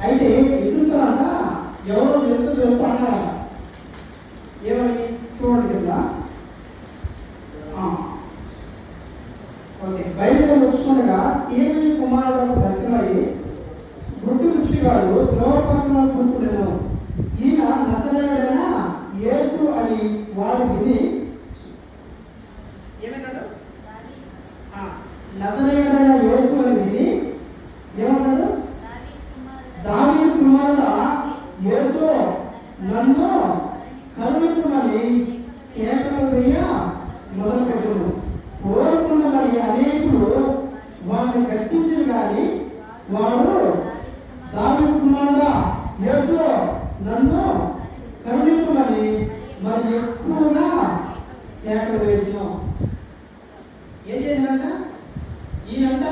అయితే ఎదుగుతారంట ఎవరో వెళ్తూ వెళ్తూ అన్నారంట ఏమని? చూడండి కింద. ఓకే. బయలుదేరి వస్తుండగా ఏమి కుమారుడు భద్రమై గుడ్డి ముచ్చిగాడు ద్రోవపత్రంలో కూర్చుండెను. ఈయన నసరేయుడైన యేసు అని వాడు విని ఏమన్నాడు ఆ, నజరేయుడైన యేసు అని విని ఏమన్నాడు దావీ కుమారుడా యేసు నన్ను కరుణింపుమని కేకలు వేయ మొదలుపెట్టును. కోరుకున్న మరి అనేకులు వారిని గర్తించరు కానీ వాడు దావీ కుమారుడా యేసు నన్ను కరుణింపుమని మరి ఎక్కువగా కేకలు వేసినాం. ఏం చేయాలంట ఈయనంట